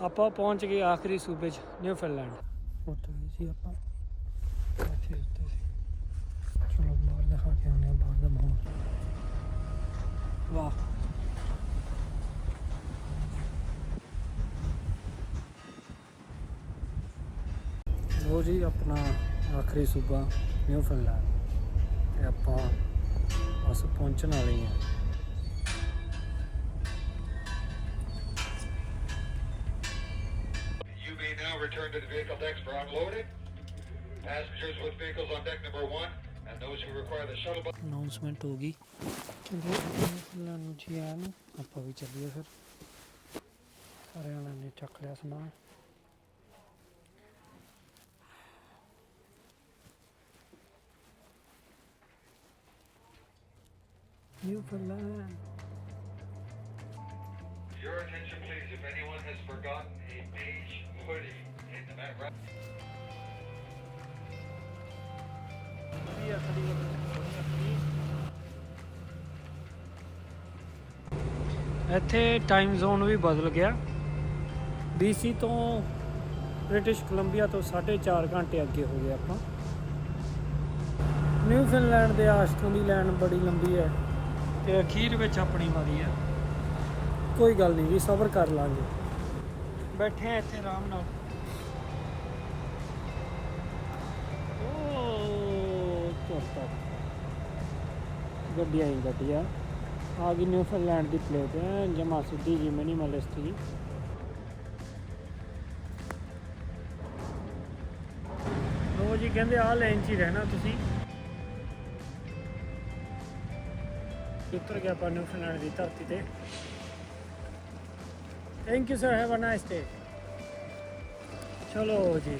ਆਪਾਂ ਪਹੁੰਚ ਗਏ ਆਖਰੀ ਸੂਬੇ 'ਚ ਨਿਊਫੀਲੈਂਡ ਉੱਥੇ ਗਏ ਸੀ ਆਪਾਂ। ਇੱਥੇ ਉੱਤੇ ਸੀ। ਚਲੋ ਬਾਹਰ ਦਿਖਾ ਕੇ ਆਉਂਦੇ ਹਾਂ ਬਾਹਰ ਦਾ ਮਾਹੌਲ। ਵਾਹ। ਲੋ ਜੀ ਆਪਣਾ ਆਖਰੀ ਸੂਬਾ ਨਿਊਫੀਲੈਂਡ ਤੇ ਆਪਾਂ ਬਸ ਪਹੁੰਚਣ ਵਾਲੇ ਹੀ। restricted vehicle decks for unloaded. Passengers with vehicles on deck number one and those who require the shuttle bus. Announcement Newfoundland. Your attention please if anyone has forgotten a beige hoodie ਵਧੀਆ ਖੜੀ ਇੱਥੇ time zone ਵੀ ਬਦਲ ਗਿਆ। BC ਤੋਂ British Columbia ਤੋਂ 4.5 ਘੰਟੇ ਅੱਗੇ ਹੋ ਗਏ ਆਪਾਂ। ਫਿਨਲੈਂਡ ਦੇ ਆਸ਼ਟੋਂ ਦੀ ਲੈਣ ਬੜੀ ਲੰਬੀ ਹੈ ਤੇ ਅਖੀਰ ਵਿੱਚ ਆਪਣੀ ਵਾਰੀ ਹੈ। ਕੋਈ ਗੱਲ ਨਹੀਂ, ਵੀ ਸਬਰ ਕਰ ਲਾਂਗੇ। ਬੈਠੇ ਆ ਇੱਥੇ ਆਰਾਮ ਨਾਲ। ਓ ਗੱਡੀਆਂ ਹੀ ਗੱਡੀਆਂ ਆ। ਗਈ ਨਿਊਜ਼ੀਲੈਂਡ ਦੀ ਪਲੇਟ। ਹੈ ਜਮਾ ਸਿੱਧੀ ਜੀ ਮਿਨੀਮਲਿਸਟ ਜੀ ਉਹ ਜੀ, ਕਹਿੰਦੇ ਆ ਲਾਈਨ 'ਚ ਹੀ ਰਹਿਣਾ ਤੁਸੀਂ। ਉੱਤਰ ਗਿਆ ਆਪਾਂ ਨਿਊਜ਼ੀਲੈਂਡ ਦੀ ਧਰਤੀ ਤੇ। Thank you sir have a nice day ਚਲੋ ਜੀ।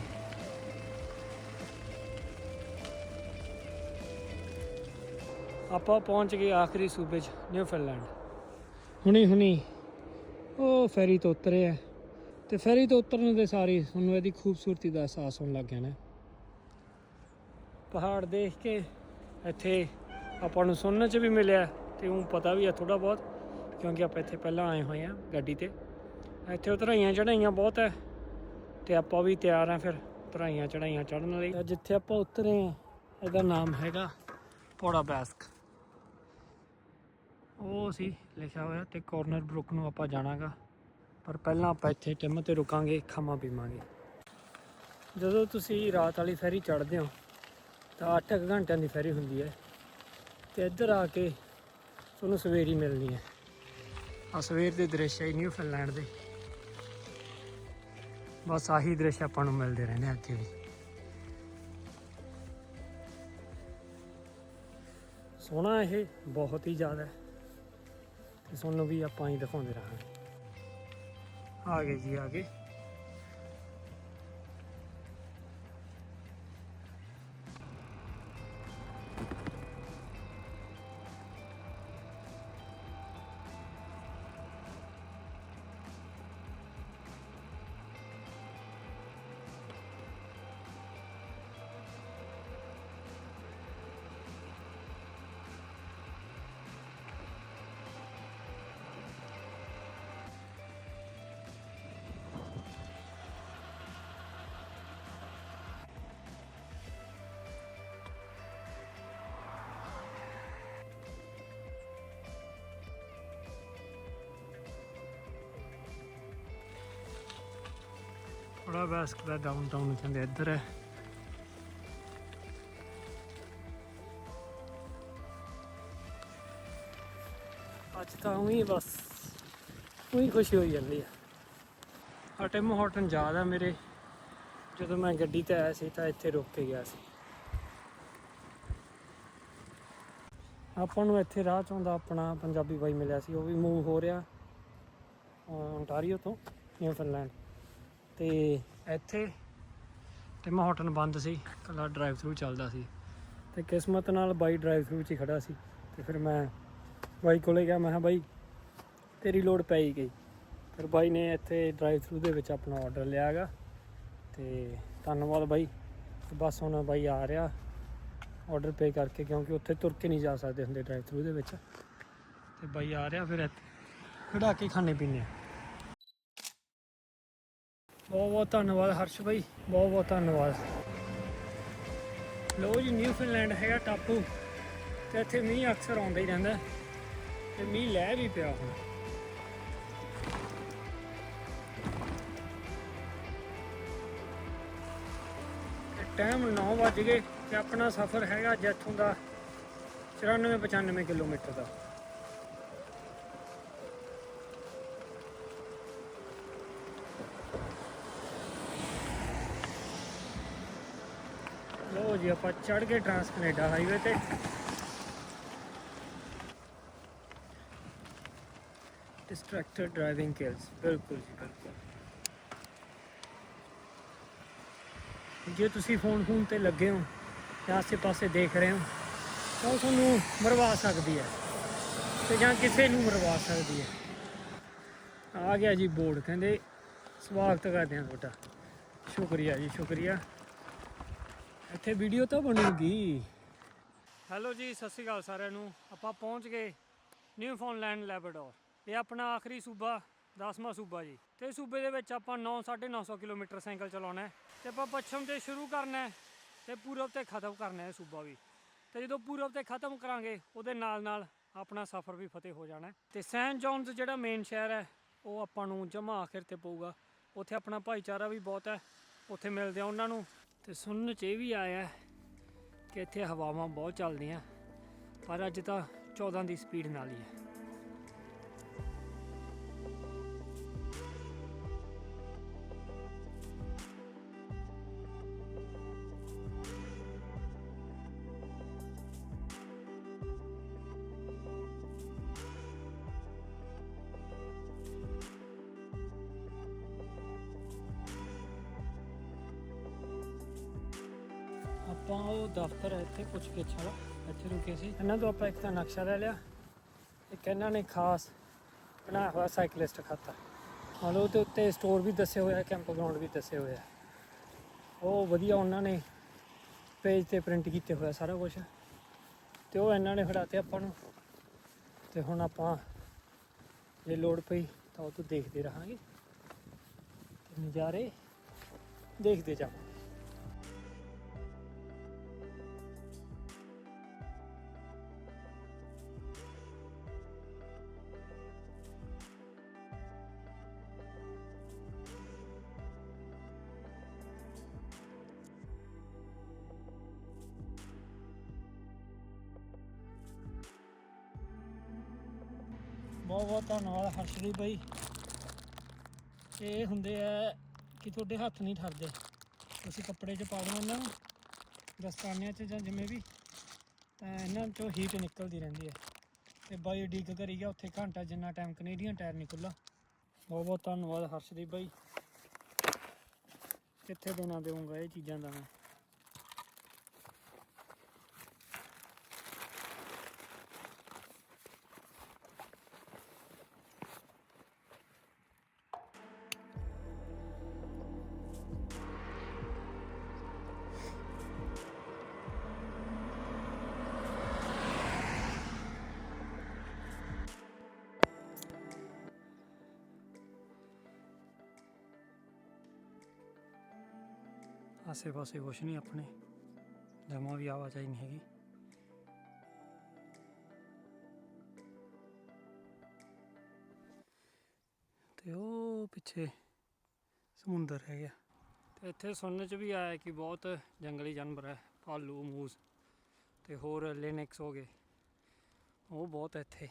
ਆਪਾਂ ਪਹੁੰਚ ਗਏ ਆਖਰੀ ਸੂਬੇ 'ਚ ਨਿਊਜ਼ੀਲੈਂਡ ਹੁਣੀ ਹੁਣੀ। ਉਹ ਫੈਰੀ ਤੋਂ ਉਤਰੇ ਆ। ਤੇ ਫੈਰੀ ਤੋਂ ਉਤਰਨ ਦੇ ਸਾਰੀ ਤੁਹਾਨੂੰ ਇਹਦੀ ਖੂਬਸੂਰਤੀ ਦਾ ਅਹਿਸਾਸ ਹੋਣ ਲੱਗ ਗਿਆ ਨਾ। ਪਹਾੜ ਦੇਖ ਕੇ ਇੱਥੇ ਆਪਾਂ ਨੂੰ ਸੁਣਨ 'ਚ ਵੀ ਮਿਲਿਆ ਤੇ ਉਹ ਪਤਾ ਵੀ ਆ ਥੋੜਾ ਬਹੁਤ ਕਿਉਂਕਿ ਆਪਾਂ ਇੱਥੇ ਪਹਿਲਾਂ ਆਏ ਹੋਏ ਆ ਗੱਡੀ ਤੇ। ਇੱਥੇ ਉਤਰਾਈਆਂ ਚੜਾਈਆਂ ਬਹੁਤ ਹੈ ਤੇ ਆਪਾਂ ਵੀ ਤਿਆਰ ਆ ਫਿਰ ਉਤਰਾਈਆਂ ਚੜਾਈਆਂ ਚੜਨ ਲਈ। ਜਿੱਥੇ ਆਪਾਂ ਉਤਰੇ ਆ ਇਹਦਾ ਨਾਮ ਹੈਗਾ ਪੌੜਾ ਬੈਸਕ। ਉਹ ਸੀ ਲਿਖਿਆ ਹੋਇਆ ਤੇ ਕੋਰਨਰ ਬਰੁੱਕ ਨੂੰ ਆਪਾਂ ਜਾਣਾਗਾ। ਪਰ ਪਹਿਲਾਂ ਆਪਾਂ ਇੱਥੇ ਟਿਮ ਤੇ ਰੁਕਾਂਗੇ ਖਾਵਾਂ ਪੀਵਾਂਗੇ। ਜਦੋਂ ਤੁਸੀਂ ਰਾਤ ਵਾਲੀ ਫੈਰੀ ਚੜ੍ਹਦੇ ਹੋ, ਤਾਂ 8 ਘੰਟਿਆਂ ਦੀ ਫੈਰੀ ਹੁੰਦੀ ਹੈ। ਤੇ ਇੱਧਰ ਆ ਕੇ ਤੁਹਾਨੂੰ ਸਵੇਰੀ ਮਿਲਣੀ ਹੈ। ਆ ਸਵੇਰ ਦੇ ਦ੍ਰਿਸ਼ ਹੈ ਨਿਊ ਫਿਨਲੈਂਡ ਦੇ। ਬਸ ਆਹੀ ਦ੍ਰਿਸ਼ ਆਪਾਂ ਨੂੰ ਮਿਲਦੇ ਰਹਿੰਦੇ ਆ ਅੱਗੇ ਵੀ। ਸੋਹਣਾ ਇਹ, ਬਹੁਤ ਹੀ ਜ਼ਿਆਦਾ। ਤੇ ਤੁਹਾਨੂੰ ਵੀ ਆਪਾਂ ਹੀ ਦਿਖਾਉਂਦੇ ਰਹਾਂਗੇ। ਆ ਗਏ ਜੀ ਆ ਗਏ। ਥੋੜਾ ਬੈਸਕ ਦਾ ਡਾਊਨਟਾਊਨ ਨੂੰ ਕਹਿੰਦੇ ਇੱਧਰ ਹੈ। ਅੱਜ ਤਾਂ ਉਹੀ ਬਸ, ਉਹੀ ਖੁਸ਼ੀ ਹੋਈ ਜਾਂਦੀ ਆ। ਹਟਮ ਹੋਟਨ ਯਾਦ ਆ ਮੇਰੇ, ਜਦੋਂ ਮੈਂ ਗੱਡੀ ਤੇ ਆਇਆ ਸੀ ਤਾਂ ਇੱਥੇ ਰੁਕ ਕੇ ਗਿਆ ਸੀ। ਆਪਾਂ ਨੂੰ ਇੱਥੇ ਰਾਹ ਚ ਆਉਂਦਾ ਆਪਣਾ ਪੰਜਾਬੀ ਬਾਈ ਮਿਲਿਆ ਸੀ, ਉਹ ਵੀ ਮੂਵ ਹੋ ਰਿਹਾ ਓਨਟਾਰੀਓ ਤੋਂ ਨਿਊਜ਼ੀਲੈਂਡ ਤੇ ਇੱਥੇ ਟਿਮ ਹੋਟਲ ਬੰਦ ਸੀ ਕੱਲਾ ਡਰਾਈਵ ਥਰੂ ਚੱਲਦਾ ਸੀ ਤੇ ਕਿਸਮਤ ਨਾਲ ਬਾਈ ਡਰਾਈਵ ਥਰੂ 'ਚ ਹੀ ਖੜਾ ਸੀ ਤੇ ਫਿਰ ਮੈਂ ਬਾਈ ਕੋਲੇ ਗਿਆ, ਮੈਂ ਕਿਹਾ ਬਾਈ ਤੇਰੀ ਲੋਡ ਪੈ ਹੀ ਗਈ। ਫਿਰ ਬਾਈ ਨੇ ਇੱਥੇ ਡਰਾਈਵ ਥਰੂ ਦੇ ਵਿੱਚ ਆਪਣਾ ਆਰਡਰ ਲਿਆਗਾ ਤੇ ਧੰਨਵਾਦ ਬਾਈ। ਤੇ ਬਸ ਹੁਣ ਬਾਈ ਆ ਰਿਹਾ ਆਰਡਰ ਪੇ ਕਰਕੇ, ਕਿਉਂਕਿ ਉੱਥੇ ਤੁਰ ਕੇ ਨਹੀਂ ਜਾ ਸਕਦੇ ਹੁੰਦੇ ਡਰਾਈਵ ਥਰੂ ਦੇ ਵਿੱਚ। ਤੇ ਬਾਈ ਆ ਰਿਹਾ, ਫਿਰ ਇੱਥੇ ਖੜਾ ਕੇ ਖਾਣੇ ਪੀਣੇ ਆ। ਬਹੁਤ ਬਹੁਤ ਧੰਨਵਾਦ ਹਰਸ਼ ਭਾਈ ਬਹੁਤ ਬਹੁਤ ਧੰਨਵਾਦ। ਲੋ ਜੀ ਨਿਊਫੀਲੈਂਡ ਹੈਗਾ ਟਾਪੂ, ਤੇ ਇੱਥੇ ਮੀਂਹ ਅਕਸਰ ਆਉਂਦਾ ਹੀ ਰਹਿੰਦਾ, ਤੇ ਮੀਂਹ ਲੈ ਵੀ ਪਿਆ ਹੁਣ। ਟਾਈਮ 9 ਵੱਜ ਗਏ, ਤੇ ਆਪਣਾ ਸਫ਼ਰ ਹੈਗਾ ਅੱਜ ਦਾ 94 95 ਕਿਲੋਮੀਟਰ ਦਾ। ਜੀ, ਆਪਾਂ ਚੜ ਗਏ ਟਰਾਂਸ ਕੈਨੇਡਾ ਹਾਈਵੇ ਤੇ। ਡਿਸਟਰੈਕਟਡ ਡਰਾਈਵਿੰਗ ਕਿਲਸ ਬਿਲਕੁਲ ਜੀ, ਬਿਲਕੁਲ। ਜੇ ਤੁਸੀਂ ਫੋਨ ਫੋਨ ਤੇ ਲੱਗੇ ਹੋ ਜਾਂ ਆਸੇ-ਪਾਸੇ ਦੇਖ ਰਹੇ ਹੋ, ਤਾਂ ਉਹ ਤੁਹਾਨੂੰ ਮਰਵਾ ਸਕਦੀ ਹੈ ਤੇ ਜਾਂ ਕਿਸੇ ਨੂੰ ਮਰਵਾ ਸਕਦੀ ਹੈ। ਆ ਗਿਆ ਜੀ ਬੋਰਡ, ਕਹਿੰਦੇ ਸਵਾਗਤ ਕਰਦੇ ਹਾਂ ਤੁਹਾਡਾ। ਸ਼ੁਕਰੀਆ ਜੀ, ਸ਼ੁਕਰੀਆ। ਇੱਥੇ ਵੀਡੀਓ ਤਾਂ ਬਣੂਗੀ। ਹੈਲੋ ਜੀ, ਸਤਿ ਸ਼੍ਰੀ ਅਕਾਲ ਸਾਰਿਆਂ ਨੂੰ। ਆਪਾਂ ਪਹੁੰਚ ਗਏ ਨਿਊਫਾਊਂਡਲੈਂਡ, ਲੈਬਰਾਡੋਰ। ਇਹ ਆਪਣਾ ਆਖਰੀ ਸੂਬਾ 10ਵਾਂ ਸੂਬਾ ਜੀ। ਤੇ ਸੂਬੇ ਦੇ ਵਿੱਚ ਆਪਾਂ 9 950 ਕਿਲੋਮੀਟਰ ਸਾਈਕਲ ਚਲਾਉਣਾ ਹੈ। ਤੇ ਆਪਾਂ ਪੱਛਮ ਤੇ ਸ਼ੁਰੂ ਕਰਨਾ ਹੈ ਤੇ ਪੂਰਬ ਤੇ ਖਤਮ ਕਰਨਾ ਹੈ ਇਹ ਸੂਬਾ ਵੀ। ਤੇ ਜਦੋਂ ਪੂਰਬ ਤੇ ਖਤਮ ਕਰਾਂਗੇ, ਉਹਦੇ ਨਾਲ ਨਾਲ ਆਪਣਾ ਸਫ਼ਰ ਵੀ ਫਤਿਹ ਹੋ ਜਾਣਾ ਹੈ। ਤੇ ਸੈਨ ਜੌਨਸ ਜਿਹੜਾ ਮੇਨ ਸ਼ਹਿਰ ਹੈ, ਉਹ ਆਪਾਂ ਨੂੰ ਜਮਾ ਆਖਿਰ ਤੇ ਪਊਗਾ। ਉੱਥੇ ਆਪਣਾ ਭਾਈਚਾਰਾ ਵੀ ਬਹੁਤ ਹੈ। ਉੱਥੇ ਮਿਲਦੇ ਆ ਉਹਨਾਂ ਨੂੰ। ਤੇ ਸੁਣਨ ਚ ਇਹ ਵੀ ਆਇਆ ਕਿ ਇੱਥੇ ਹਵਾਵਾਂ ਬਹੁਤ ਚੱਲਦੀਆਂ, ਪਰ ਅੱਜ ਤਾਂ 14 ਦੀ ਸਪੀਡ ਨਾਲ ਹੀ ਹੈ। ਆਪਾਂ ਉਹ ਦਫ਼ਤਰ ਹੈ ਇੱਥੇ, ਪੁੱਛ ਕੇ ਵਾਲਾ ਇੱਥੇ ਰੁਕੇ ਸੀ। ਇਹਨਾਂ ਤੋਂ ਆਪਾਂ ਇੱਕ ਤਾਂ ਨਕਸ਼ਾ ਲੈ ਲਿਆ। ਇੱਕ ਇਹਨਾਂ ਨੇ ਖਾਸ ਬਣਾਇਆ ਹੋਇਆ ਸਾਈਕਲਿਸਟ ਖਾਤਾ। ਮੰਨ ਲਓ ਉਹਦੇ ਉੱਤੇ ਸਟੋਰ ਵੀ ਦੱਸੇ ਹੋਇਆ ਕੈਂਪ ਗਰਾਊਂਡ ਵੀ ਦੱਸੇ ਹੋਇਆ ਉਹ ਵਧੀਆ ਉਹਨਾਂ ਨੇ ਪੇਜ ਤੇ ਪ੍ਰਿੰਟ ਕੀਤੇ ਹੋਇਆ ਸਾਰਾ ਕੁਝ ਤੇ ਉਹ ਇਹਨਾਂ ਨੇ ਫੜਾਤੇ ਆਪਾਂ ਨੂੰ। ਤੇ ਹੁਣ ਆਪਾਂ ਜੇ ਲੋੜ ਪਈ ਤਾਂ ਉਹ ਤੋਂ ਦੇਖਦੇ ਰਹਾਂਗੇ। ਤੇ ਨਜ਼ਾਰੇ ਦੇਖਦੇ ਜਾਵਾਂਗੇ। ਧੰਨਵਾਦ ਹਰਸ਼ਦੀਪ ਇਹ ਹੁੰਦੇ ਆ ਕਿ ਤੁਹਾਡੇ ਹੱਥ ਨਹੀਂ ਠਰਦੇ। ਤੁਸੀਂ ਕੱਪੜੇ 'ਚ ਪਾ ਦਿਓ ਇਹਨਾਂ ਨੂੰ, ਦਸਤਾਨਿਆਂ 'ਚ ਜਾਂ ਜਿਵੇਂ ਵੀ, ਤਾਂ ਇਹਨਾਂ 'ਚੋਂ ਹੀਟ ਨਿਕਲਦੀ ਰਹਿੰਦੀ ਹੈ ਤੇ ਬਾਈ ਡਿੱਗ ਕਰੀ ਗਿਆ ਉੱਥੇ ਘੰਟਾ ਜਿੰਨਾ ਟਾਈਮ ਕੈਨੇਡੀਅਨ ਟਾਇਰ ਨਹੀਂ ਖੁੱਲਾ ਬਹੁਤ ਬਹੁਤ ਧੰਨਵਾਦ ਹਰਸ਼ਦੀਪ ਬਾਈ। ਕਿੱਥੇ ਦੇਣਾ ਦੇਵਾਂਗਾ ਇਹ ਚੀਜ਼ਾਂ ਦਾ ਮੈਂ। ਆਸੇ ਪਾਸੇ ਕੁਛ ਨਹੀਂ ਆਪਣੇ। ਜਮਾ ਵੀ ਆਵਾਜਾਈ ਨਹੀਂ ਹੈਗੀ। ਤੇ ਉਹ ਪਿੱਛੇ ਸਮੁੰਦਰ ਹੈਗਾ। ਤੇ ਇੱਥੇ ਸੁਣਨ ਚ ਵੀ ਆਇਆ ਕਿ ਬਹੁਤ ਜੰਗਲੀ ਜਾਨਵਰ ਹੈ, ਭਾਲੂ, ਮੂਸ ਤੇ ਹੋਰ ਲਿਨਕਸ ਹੋ ਗਏ। ਉਹ ਬਹੁਤ ਇੱਥੇ।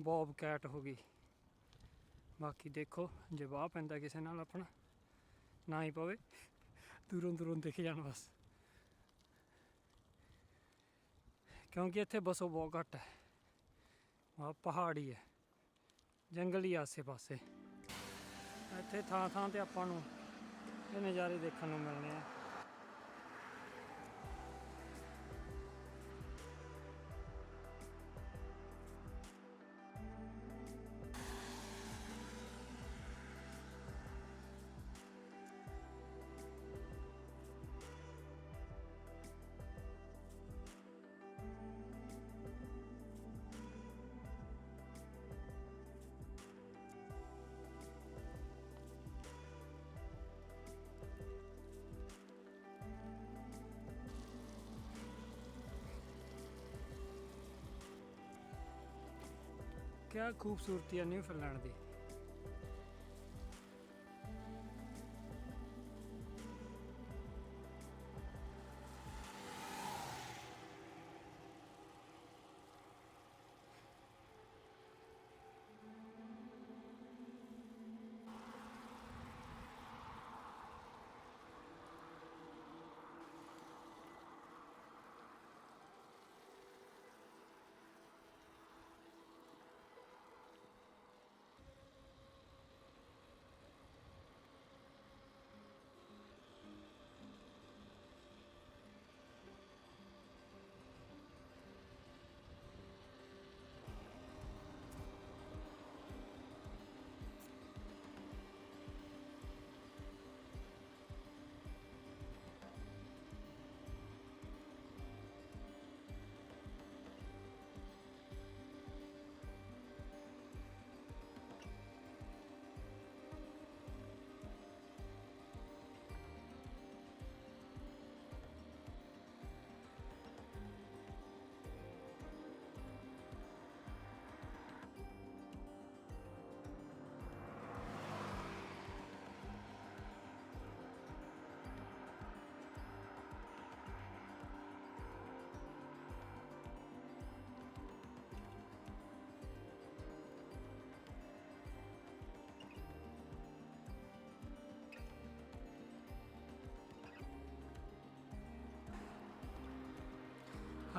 ਬੌਬ ਕੈਟ ਹੋ ਗਈ। ਬਾਕੀ ਦੇਖੋ ਜੇ ਵਾਹ ਪੈਂਦਾ ਕਿਸੇ ਨਾਲ ਆਪਣਾ। ਨਾ ਹੀ ਪਵੇ ਦੂਰੋਂ ਦੂਰੋਂ ਦਿਖ ਜਾਣ ਬਸ ਕਿਉਂਕਿ ਇੱਥੇ ਬਸੋ ਬਹੁਤ ਘੱਟ ਹੈ ਆ ਪਹਾੜੀ ਹੈ ਜੰਗਲੀ ਆਸੇ ਪਾਸੇ ਇੱਥੇ ਥਾਂ ਥਾਂ ਤੇ ਆਪਾਂ ਨੂੰ ਇਹ ਨਜ਼ਾਰੇ ਦੇਖਣ ਨੂੰ ਮਿਲਣੇ ਆ ਕਿਆ ਖੂਬਸੂਰਤੀ ਹੈ ਨਿਊਜ਼ੀਲੈਂਡ ਦੀ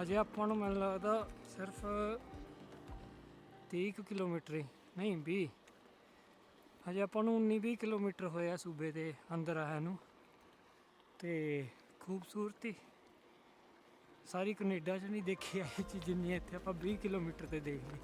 ਹਜੇ ਆਪਾਂ ਨੂੰ ਮੈਨੂੰ ਲੱਗਦਾ ਸਿਰਫ 30 ਕੁ ਕਿਲੋਮੀਟਰ ਹੀ, ਨਹੀਂ 20 ਹਜੇ ਆਪਾਂ ਨੂੰ 19 20 ਕਿਲੋਮੀਟਰ ਹੋਇਆ ਸੂਬੇ ਦੇ ਅੰਦਰ ਆਇਆ ਨੂੰ। ਤੇ ਖੂਬਸੂਰਤੀ, ਸਾਰੀ ਕੈਨੇਡਾ 'ਚ ਨਹੀਂ ਦੇਖੀ ਇਹ ਚੀਜ਼ ਜਿੰਨੀ ਇੱਥੇ ਆਪਾਂ 20 ਕਿਲੋਮੀਟਰ ਤੇ ਦੇਖ ਲਈ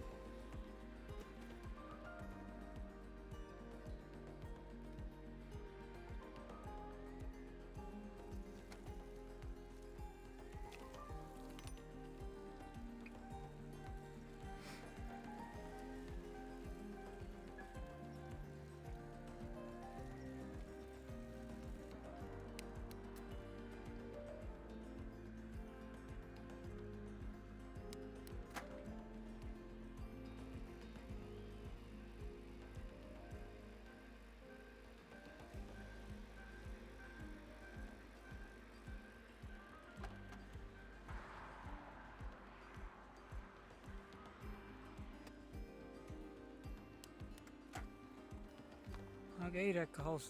ਆ ਗਿਆ ਹੀ ਰੈਕ ਹਾਊਸ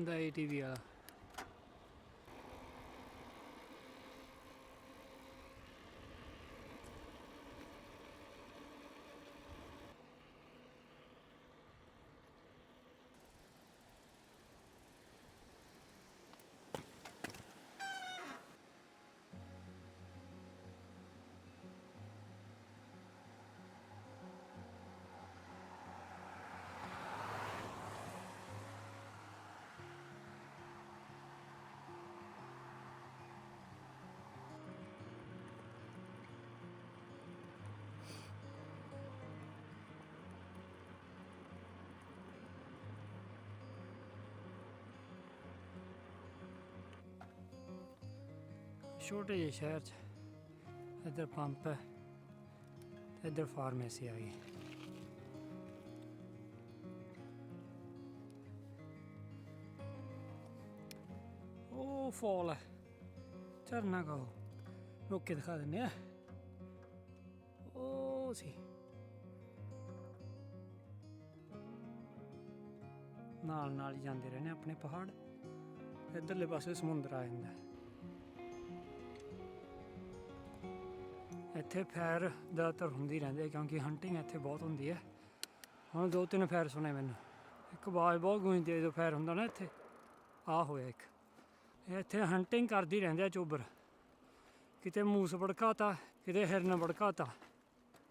ਉਹ ਜਾਂਦਾ ਛੋਟੇ ਜਿਹੇ ਸ਼ਹਿਰ 'ਚ ਇੱਧਰ ਪੰਪ ਹੈ, ਇੱਧਰ ਫਾਰਮੇਸੀ ਆ ਗਈ। ਉਹ ਫਾਲ ਹੈ, ਝਰਨਾ ਕਹੋ ਰੁੱਕ ਕੇ ਦਿਖਾ ਦਿੰਨੇ ਆ। ਉਹ ਸੀ। ਨਾਲ ਨਾਲ ਜਾਂਦੇ ਰਹਿੰਦੇ ਆਪਣੇ ਪਹਾੜ। ਇੱਧਰਲੇ ਪਾਸੇ ਸਮੁੰਦਰ ਆ ਜਾਂਦਾ ਹੈ। ਇੱਥੇ ਫੈਰ ਜ਼ਿਆਦਾਤਰ ਹੁੰਦੀ ਰਹਿੰਦੀ ਹੈ ਕਿਉਂਕਿ ਹੰਟਿੰਗ ਇੱਥੇ ਬਹੁਤ ਹੁੰਦੀ ਹੈ। ਹੁਣ ਦੋ ਤਿੰਨ ਫੈਰ ਸੁਣੇ ਮੈਨੂੰ। ਇੱਕ ਆਵਾਜ਼ ਬਹੁਤ ਗੂੰਜਦੀ ਹੈ, ਜਦੋਂ ਫੈਰ ਹੁੰਦਾ ਨਾ ਇੱਥੇ। ਆ ਹੋਇਆ ਇੱਕ। ਇੱਥੇ ਹੰਟਿੰਗ ਕਰਦੀ ਰਹਿੰਦੇ ਆ ਚੋਬਰ। ਕਿਤੇ ਮੂਸ ਭੜਕਾਤਾ ਕਿਤੇ ਹਿਰਨ ਭੜਕਾਤਾ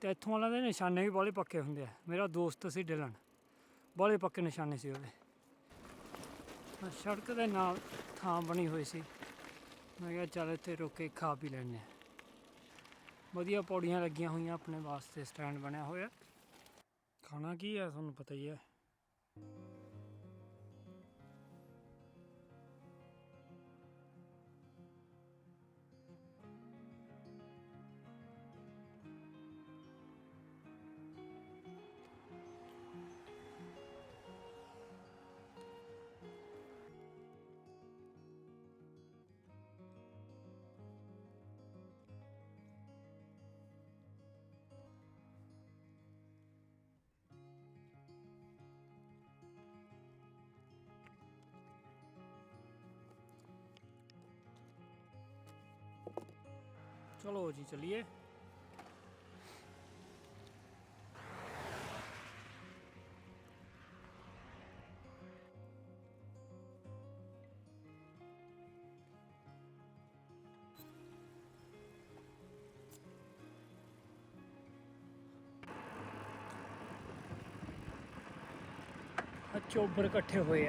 ਤੇ ਇੱਥੋਂ ਵਾਲਿਆਂ ਦੇ ਨਿਸ਼ਾਨੇ ਵੀ ਬਾਹਲੇ ਪੱਕੇ ਹੁੰਦੇ ਆ। ਮੇਰਾ ਦੋਸਤ ਸੀ ਡਿਲਨ। ਬਾਹਲੇ ਪੱਕੇ ਨਿਸ਼ਾਨੇ ਸੀ ਉਹਦੇ। ਸੜਕ ਦੇ ਨਾਲ ਥਾਂ ਬਣੀ ਹੋਈ ਸੀ। ਮੈਂ ਕਿਹਾ ਚੱਲ ਇੱਥੇ ਰੁਕ ਕੇ ਖਾ ਪੀ ਲੈਂਦੇ ਹਾਂ। ਵਧੀਆ ਪੌੜੀਆਂ ਲੱਗੀਆਂ ਹੋਈਆਂ ਆਪਣੇ ਵਾਸਤੇ ਸਟੈਂਡ ਬਣਿਆ ਹੋਇਆ। ਖਾਣਾ ਕੀ ਹੈ, ਤੁਹਾਨੂੰ ਪਤਾ ਹੀ ਹੈ। ਚਲੋ ਜੀ ਚਲਿਏ ਆ ਚੋਬਰ ਇਕੱਠੇ ਹੋਏ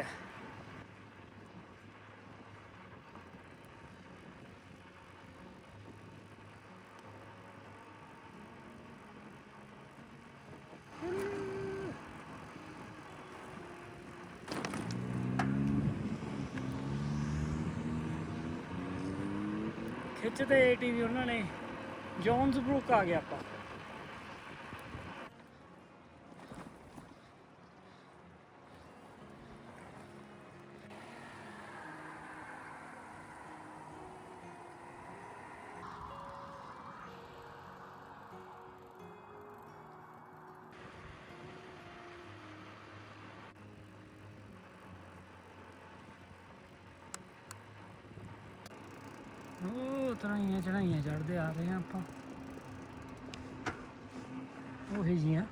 ਆ ਖਿੱਚਦੇ ਏਟੀਵੀ ਉਹਨਾਂ ਨੇ ਜੌਨਸ ਬਰੁਕ ਆ ਗਿਆ ਆਪਾਂ। ਉਹ ਤਰ੍ਹਾਂ ਚੜਾਈਆਂ ਚੜਦੇ ਆ ਰਹੇ ਆ ਆਪਾਂ। ਉਹੀ ਜੀਆਂ।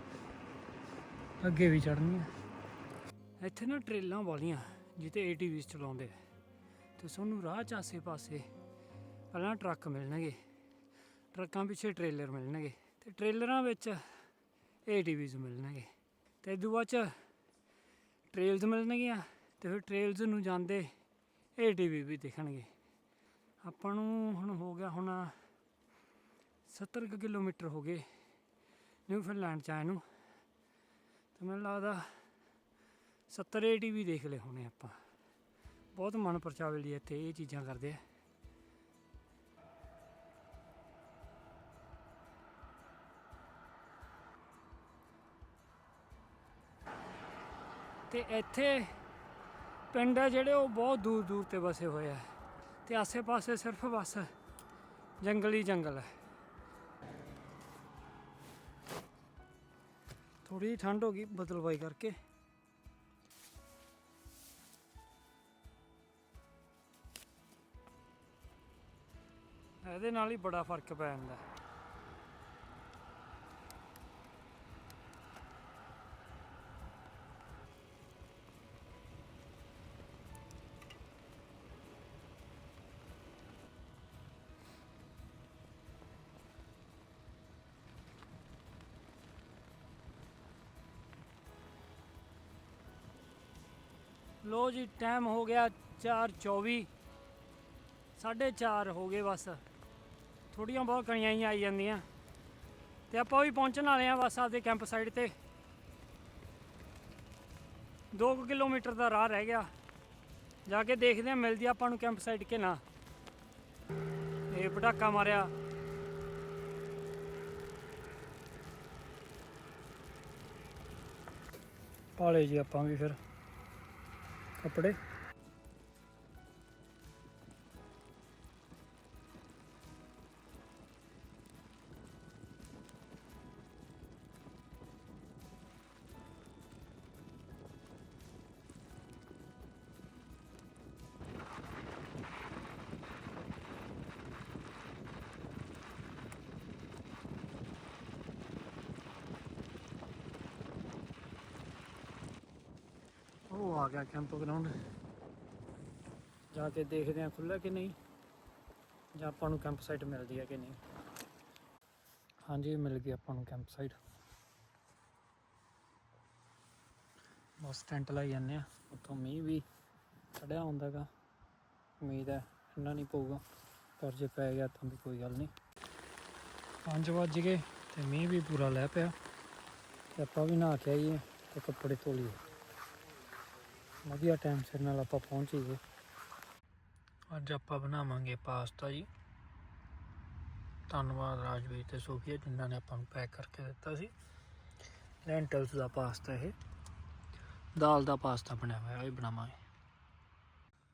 ਅੱਗੇ ਵੀ ਚੜਨੀਆਂ ਇੱਥੇ ਨਾ ਟ੍ਰੇਲਾਂ ਵਾਲੀਆਂ ਜਿੱਤੇ ਏਟੀਵੀਸ ਚਲਾਉਂਦੇ ਆ। ਤੇ ਤੁਹਾਨੂੰ ਰਾਹ ਚ ਆਸੇ ਪਾਸੇ ਪਹਿਲਾਂ ਟਰੱਕ ਮਿਲਣਗੇ। ਟਰੱਕਾਂ ਪਿੱਛੇ ਟ੍ਰੇਲਰ ਮਿਲਣਗੇ। ਤੇ ਟ੍ਰੇਲਰਾਂ ਵਿੱਚ ਏਟੀਵੀਸ ਮਿਲਣਗੇ। ਤੇ ਦੂਆ ਚ ਟ੍ਰੇਲਸ ਮਿਲਣਗੀਆਂ। ਤੇ ਫਿਰ ਟ੍ਰੇਲਸ ਨੂੰ ਜਾਂਦੇ ਏਟੀਵੀ ਵੀ ਦਿਖਣਗੇ। ਆਪਾਂ ਨੂੰ ਹੁਣ ਹੋ ਗਿਆ ਹੁਣ 70 ਕੁ ਕਿਲੋਮੀਟਰ ਹੋ ਗਏ ਨਿਊਫੀਲੈਂਡ ਚ ਆਏ ਨੂੰ। ਤੇ ਮੈਨੂੰ ਲੱਗਦਾ 70 ਏਟੀ ਵੀ ਦੇਖ ਲਏ ਹੋਣੇ ਆਪਾਂ। ਬਹੁਤ ਮਨ ਪਰਚਾਵੇ ਲਈ ਇੱਥੇ ਇਹ ਚੀਜ਼ਾਂ ਕਰਦੇ ਆ। ਤੇ ਇੱਥੇ ਪਿੰਡ ਆ ਜਿਹੜੇ ਉਹ ਬਹੁਤ ਦੂਰ ਦੂਰ ਤੇ ਵਸੇ ਹੋਏ ਆ। ਤੇ ਆਸੇ-ਪਾਸੇ ਸਿਰਫ ਬਸ ਜੰਗਲ ਹੀ ਜੰਗਲ ਹੈ। ਥੋੜੀ ਜਿਹੀ ਠੰਡ ਹੋ ਗਈ ਬਦਲਵਾਈ ਕਰਕੇ। ਇਹਦੇ ਨਾਲ ਹੀ ਬੜਾ ਫ਼ਰਕ ਪੈ ਜਾਂਦਾ। ਲੋ ਜੀ ਟਾਈਮ ਹੋ ਗਿਆ 4:24 4:30 ਹੋ ਗਏ ਬਸ। ਥੋੜੀਆਂ ਬਹੁਤ ਕਣੀਆਂ ਹੀ ਆਈ ਜਾਂਦੀਆਂ। ਤੇ ਆਪਾਂ ਵੀ ਪਹੁੰਚਣ ਵਾਲੇ ਆ ਬਸ ਆਪਦੇ ਕੈਂਪ ਸਾਈਡ ਤੇ। 2 ਕਿਲੋਮੀਟਰ ਦਾ ਰਾਹ ਰਹਿ ਗਿਆ। ਜਾ ਕੇ ਦੇਖਦੇ ਆ ਮਿਲਦੀ ਆਪਾਂ ਨੂੰ ਕੈਂਪ ਸਾਈਡ ਕਿ ਨਾ। ਇਹ ਪਟਾਕਾ ਮਾਰਿਆ। ਪਾਲੇ ਜੀ ਆਪਾਂ ਵੀ ਫਿਰ। ਕੱਪੜੇ ਆ ਗਿਆ ਕੈਂਪ ਗਰਾਊਂਡ ਜਾ ਕੇ ਦੇਖਦੇ ਆ ਖੁੱਲ੍ਹਾ ਕਿ ਨਹੀਂ। ਜਾਂ ਆਪਾਂ ਨੂੰ ਕੈਂਪ ਸਾਈਟ ਮਿਲਦੀ ਹੈ ਕਿ ਨਹੀਂ। ਹਾਂਜੀ, ਮਿਲ ਗਈ ਆਪਾਂ ਨੂੰ ਕੈਂਪ ਸਾਈਟ ਬਸ ਟੈਂਟ ਲਾਈ ਜਾਂਦੇ ਆ ਉੱਥੋਂ ਮੀਂਹ ਵੀ ਚੜਿਆ ਹੁੰਦਾਗਾ। ਉਮੀਦ ਹੈ ਇੰਨਾ ਨਹੀਂ ਪਊਗਾ। ਪਰ ਜੇ ਪੈ ਗਿਆ ਤਾਂ ਵੀ ਕੋਈ ਗੱਲ ਨਹੀਂ। 5 ਵੱਜ ਗਏ ਤੇ ਮੀਂਹ ਵੀ ਪੂਰਾ ਲੈ ਪਿਆ। ਤੇ ਆਪਾਂ ਵੀ ਨਹਾ ਕੇ ਆਈਏ ਤੇ ਕੱਪੜੇ ਧੋ ਲਈਏ। ਵਧੀਆ ਟਾਈਮ ਸਿਰ ਨਾਲ ਆਪਾਂ ਪਹੁੰਚ ਗਏ। ਅੱਜ ਆਪਾਂ ਬਣਾਵਾਂਗੇ ਪਾਸਤਾ ਜੀ। ਧੰਨਵਾਦ ਰਾਜਵੀਰ ਤੇ ਸੋਫੀਆ ਜਿਨ੍ਹਾਂ ਨੇ ਆਪਾਂ ਨੂੰ ਪੈਕ ਕਰਕੇ ਦਿੱਤਾ ਸੀ। ਲੈਂਟਲਸ ਦਾ ਪਾਸਤਾ ਇਹ। ਦਾਲ ਦਾ ਪਾਸਤਾ ਬਣਿਆ ਹੋਇਆ, ਇਹ ਬਣਾਵਾਂਗੇ।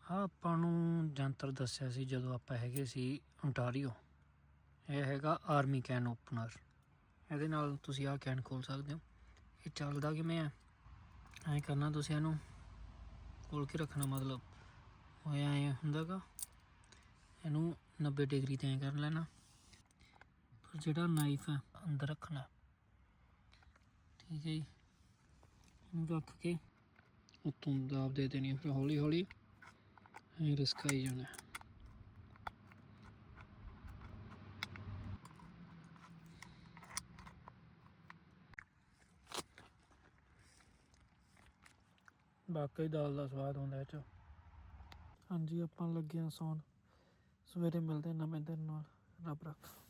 ਹਾਂ ਆਪਾਂ ਨੂੰ ਜੰਤਰ ਦੱਸਿਆ ਸੀ ਜਦੋਂ ਆਪਾਂ ਹੈਗੇ ਸੀ ਓਨਟਾਰੀਓ ਇਹ ਹੈਗਾ ਆਰਮੀ ਕੈਨ ਓਪਨਰ ਇਹਦੇ ਨਾਲ ਤੁਸੀਂ ਆਹ ਕੈਨ ਖੋਲ ਸਕਦੇ ਹੋ। ਇਹ ਚੱਲਦਾ ਕਿਵੇਂ ਆ? ਐਂ ਕਰਨਾ ਤੁਸੀਂ ਇਹਨੂੰ ਖੋਲ ਕੇ ਰੱਖਣਾ ਮਤਲਬ? ਹੋਇਆ ਐਂ ਹੁੰਦਾਗਾ। ਇਹਨੂੰ 90 ਡਿਗਰੀ ਤੇ ਕਰ ਲੈਣਾ। ਪਰ ਜਿਹੜਾ ਨਾਈਫ ਹੈ ਅੰਦਰ ਰੱਖਣਾ। ਠੀਕ ਹੈ ਜੀ। ਇਹਨੂੰ ਰੱਖ ਕੇ ਉੱਤੋਂ ਦਾਬ ਦੇ ਦੇਣੀ ਹੈ, ਫਿਰ ਹੌਲੀ ਹੌਲੀ ਐਂ ਰਿਸਕਾਈ ਜਾਣਾ। ਬਾਕੀ ਦਾਲ ਦਾ ਸਵਾਦ ਹੁੰਦਾ ਇਹ ਚ। ਹਾਂਜੀ, ਆਪਾਂ ਲੱਗੇ ਹਾਂ ਸੌਣ। ਸਵੇਰੇ ਮਿਲਦੇ ਨਵੇਂ ਦਿਨ ਨਾਲ। ਰੱਬ ਰੱਖਾ।